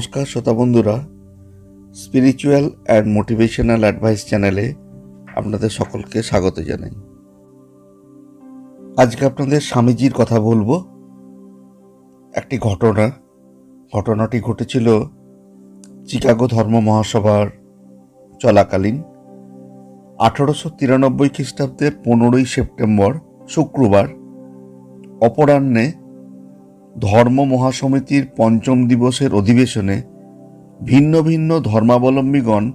নমস্কার শ্রোতা বন্ধুরা স্পিরিচুয়াল অ্যান্ড মোটিভেশনাল অ্যাডভাইস চ্যানেলে আপনাদের সকলকে স্বাগত জানাই। আজকে আপনাদের স্বামীজির কথা বলব। একটি ঘটনা, ঘটনাটি ঘটেছিল চিকাগো ধর্ম মহাসভার চলাকালীন আঠারোশো তিরানব্বই খ্রিস্টাব্দের পনেরোই সেপ্টেম্বর, শুক্রবার, অপরাহ্নে ধর্ম মহাসমিতির পঞ্চম দিবসের অধিবেশনে ভিন্ন ভিন্ন ধর্মাবলম্বীগণ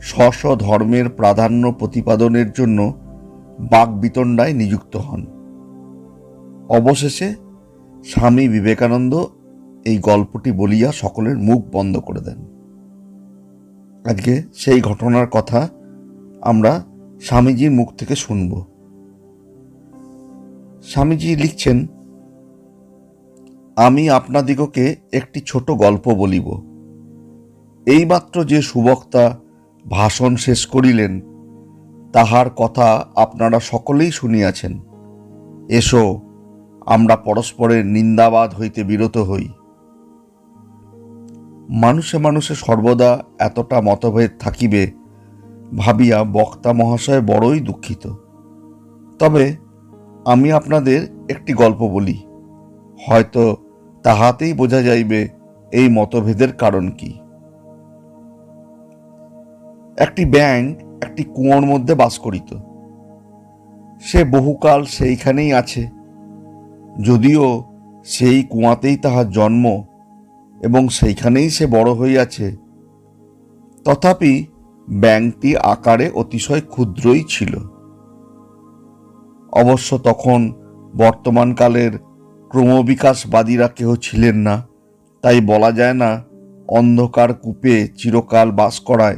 স্ব ধর্মের প্রাধান্য প্রতিপাদনের জন্য বাকবিতণ্ডায় নিযুক্ত হন। অবশেষে স্বামী বিবেকানন্দ এই গল্পটি বলিয়া সকলের মুখ বন্ধ করে দেন। আজকে সেই ঘটনার কথা আমরা স্বামীজির মুখ থেকে শুনব। স্বামীজি লিখছেন আমি আপনাদিগকে একটি ছোট গল্প বলিব। এইমাত্র যে সুবক্তা ভাষণ শেষ করিলেন, তাহার কথা আপনারা সকলেই শুনিয়াছেন। এসো, আমরা পরস্পরের নিন্দাবাদ হইতে বিরত হই। মানুষে মানুষে সর্বদা এতটা মতভেদ থাকিবে ভাবিয়া বক্তা মহাশয় বড়ই দুঃখিত। তবে আমি আপনাদের একটি গল্প বলি। হয়তো তাহাতেই বোঝা যাইবে এই মতভেদের কারণ কি। একটি ব্যাঙ একটি কুয়োর মধ্যে বাস করিত। সে বহুকাল সেইখানেই আছে। যদিও সেই কুয়াতেই তাহার জন্ম এবং সেইখানেই সে বড় হইয়াছে। তথাপি ব্যাংকটি আকারে অতিশয় ক্ষুদ্রই ছিল। অবশ্য তখন বর্তমানকালের ক্রমবিকাশবাদীরা কেহ ছিলেন না। তাই বলা যায় না, অন্ধকার কূপে চিরকাল বাস করায়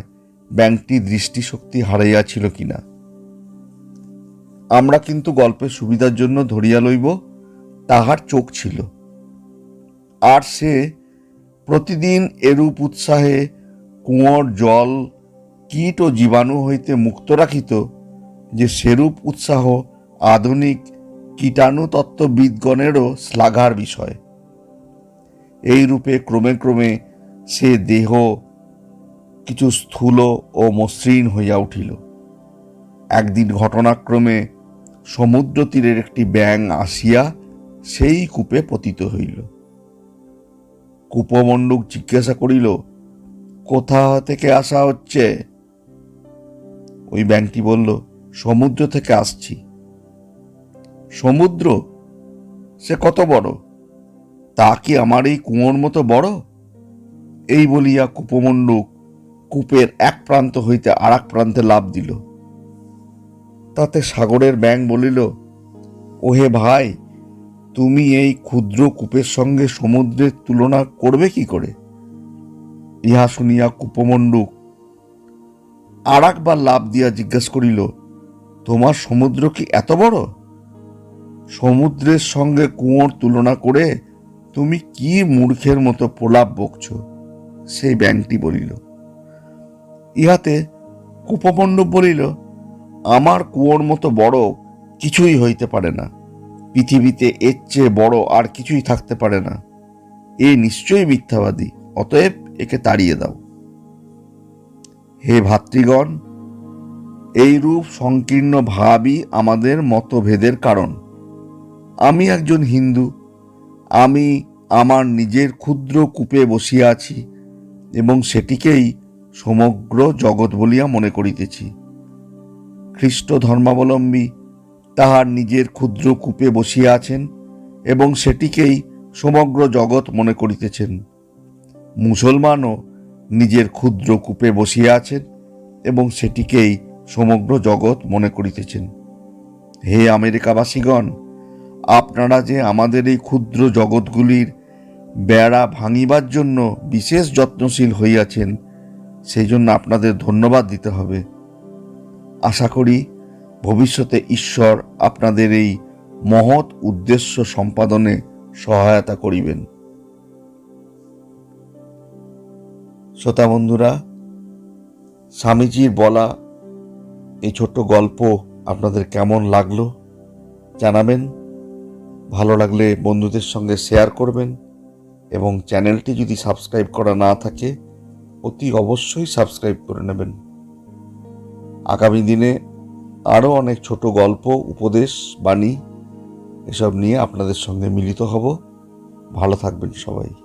ব্যাংকটি দৃষ্টিশক্তি হারাইয়াছিল কিনা। আমরা কিন্তু গল্পের সুবিধার জন্য ধরিয়া লইব, তাহার চোখ ছিল। আর সে প্রতিদিন এরূপ উৎসাহে কুয়োর জল, কীট ও জীবাণু হইতে মুক্ত রাখিত, যে সেরূপ উৎসাহ আধুনিক কীটাণুতত্ত্ববিদগণেরও শ্লাঘার বিষয়। এই রূপে ক্রমে ক্রমে সে দেহ কিছু স্থূল ও মসৃণ হইয়া উঠিল। একদিন ঘটনাক্রমে সমুদ্র তীরের একটি ব্যাং আসিয়া সেই কূপে পতিত হইল। কূপমণ্ডুক জিজ্ঞাসা করিল, কোথা থেকে আসা হচ্ছে? ওই ব্যাংকটি বলল, সমুদ্র থেকে আসছি। সমুদ্র? সে কত বড়? তা কি আমার এই কুয়োর মতো বড়? এই বলিয়া কূপমণ্ডুক কূপের এক প্রান্ত হইতে আর এক প্রান্তে লাভ দিল। তাতে সাগরের ব্যাং বলিল, ওহে ভাই, তুমি এই ক্ষুদ্র কূপের সঙ্গে সমুদ্রের তুলনা করবে কি করে? ইহা শুনিয়া কূপমণ্ডুক আর একবার লাভ দিয়া জিজ্ঞাসা করিল, তোমার সমুদ্র কি এত বড়? সমুদ্রের সঙ্গে কুয়োর তুলনা করে তুমি কি মূর্খের মতো প্রলাপ বকছ? সেই ব্যাংকটি বলিল। ইহাতে কূপমণ্ডপ বলিল, আমার কুয়োর মতো বড় কিছুই হইতে পারে না। পৃথিবীতে এর চেয়ে বড় আর কিছুই থাকতে পারে না। এ নিশ্চয়ই মিথ্যাবাদী, অতএব একে তাড়িয়ে দাও। হে ভাতৃগণ, এইরূপ সংকীর্ণ ভাবই আমাদের মতভেদের কারণ। আমি একজন হিন্দু। আমি আমার নিজের ক্ষুদ্র কূপে বসিয়া আছি এবং সেটিকেই সমগ্র জগৎ বলিয়া মনে করিতেছি। খ্রিস্ট ধর্মাবলম্বী তাহার নিজের ক্ষুদ্র কূপে বসিয়া আছেন এবং সেটিকেই সমগ্র জগৎ মনে করিতেছেন। মুসলমানও নিজের ক্ষুদ্র কূপে বসিয়া আছেন এবং সেটিকেই সমগ্র জগৎ মনে করিতেছেন। হে আমেরিকাবাসীগণ আপনারা যে আমাদের এই ক্ষুদ্র জগৎগুলির বেড়া ভাঙিবার জন্য বিশেষ যত্নশীল হইয়াছেন, সেই জন্য আপনাদের ধন্যবাদ দিতে হবে। আশা করি ভবিষ্যতে ঈশ্বর আপনাদের এই মহৎ উদ্দেশ্য সম্পাদনে সহায়তা করিবেন। শ্রোতা বন্ধুরা, স্বামীজির বলা এই ছোট্ট গল্প আপনাদের কেমন লাগল জানাবেন? ভালো লাগলে বন্ধুদের সঙ্গে শেয়ার করবেন এবং চ্যানেলটি যদি সাবস্ক্রাইব করা না থাকে, অতি অবশ্যই সাবস্ক্রাইব করে নেবেন। আগামী দিনে আরও অনেক ছোট গল্প, উপদেশ, বাণী এসব নিয়ে আপনাদের সঙ্গে মিলিত হব। ভালো থাকবেন সবাই।